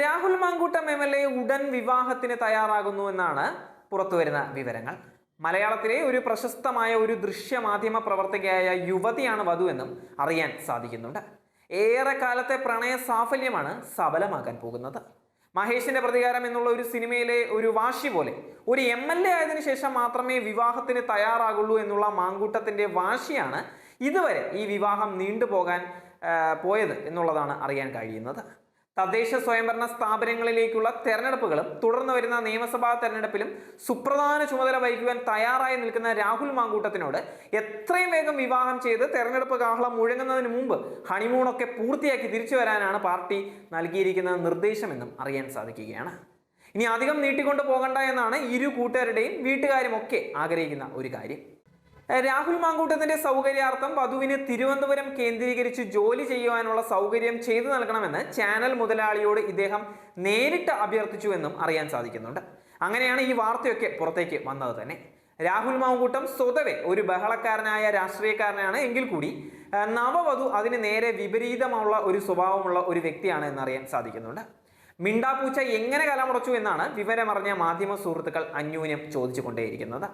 Rahul Mankoottam M L A ഉടൻ വിവാഹത്തിന് തയ്യാറാകുന്നു എന്നാണ് പുറത്തുവരുന്ന വിവരങ്ങൾ. മലയാളത്തിലെ ഒരു പ്രശസ്തമായ ഒരു ദൃശ്യമാധ്യമ പ്രവർത്തകയായ യുവതിയാണ് വധു എന്നും അറിയാൻ സാധിക്കുന്നുണ്ട്. ഏറെ കാലത്തെ പ്രണയ സാഫല്യമാണ് സഫലമാക്കാൻ പോകുന്നത്. മഹേഷിന്റെ പ്രതികാരം എന്നുള്ള ഒരു സിനിമയിലെ ഒരു വാശി പോലെ ഒരു എം എൽ എ ആയതിനു ശേഷം മാത്രമേ വിവാഹത്തിന് തയ്യാറാകുള്ളൂ എന്നുള്ള മാങ്കൂട്ടത്തിന്റെ വാശിയാണ് ഇതുവരെ ഈ വിവാഹം നീണ്ടുപോകാൻ പോയത് എന്നുള്ളതാണ് അറിയാൻ കഴിയുന്നത്. തദ്ദേശ സ്വയംഭരണ സ്ഥാപനങ്ങളിലേക്കുള്ള തെരഞ്ഞെടുപ്പുകളും തുടർന്ന് വരുന്ന നിയമസഭാ തെരഞ്ഞെടുപ്പിലും സുപ്രധാന ചുമതല വഹിക്കുവാൻ തയ്യാറായി നിൽക്കുന്ന രാഹുൽ മാങ്കൂട്ടത്തിനോട് എത്രയും വേഗം വിവാഹം ചെയ്ത് തെരഞ്ഞെടുപ്പ് കാഹളം മുഴങ്ങുന്നതിന് മുമ്പ് ഹണിമൂണൊക്കെ പൂർത്തിയാക്കി തിരിച്ചു വരാനാണ് പാർട്ടി നൽകിയിരിക്കുന്ന നിർദ്ദേശമെന്നും അറിയാൻ സാധിക്കുകയാണ്. ഇനി അധികം നീട്ടിക്കൊണ്ട് പോകണ്ട എന്നാണ് ഇരു കൂട്ടുകാരുടെയും വീട്ടുകാരും ഒക്കെ ആഗ്രഹിക്കുന്ന ഒരു കാര്യം. രാഹുൽ മാങ്കൂട്ടത്തിന്റെ സൗകര്യാർത്ഥം വധുവിന് തിരുവനന്തപുരം കേന്ദ്രീകരിച്ച് ജോലി ചെയ്യുവാനുള്ള സൗകര്യം ചെയ്തു നൽകണമെന്ന് ചാനൽ മുതലാളിയോട് ഇദ്ദേഹം നേരിട്ട് അഭ്യർത്ഥിച്ചുവെന്നും അറിയാൻ സാധിക്കുന്നുണ്ട്. അങ്ങനെയാണ് ഈ വാർത്തയൊക്കെ പുറത്തേക്ക് വന്നത് തന്നെ. രാഹുൽ മാങ്കൂട്ടം സ്വതവേ ഒരു ബഹളക്കാരനായ രാഷ്ട്രീയക്കാരനാണ് എങ്കിൽ കൂടി നവവധു അതിന് നേരെ വിപരീതമുള്ള ഒരു സ്വഭാവമുള്ള ഒരു വ്യക്തിയാണ് എന്നറിയാൻ സാധിക്കുന്നുണ്ട്. മിണ്ടാപ്പൂച്ച എങ്ങനെ കലമുടച്ചു എന്നാണ് വിവരമറിഞ്ഞ മാധ്യമ സുഹൃത്തുക്കൾ അന്യൂന്യം ചോദിച്ചുകൊണ്ടേയിരിക്കുന്നത്.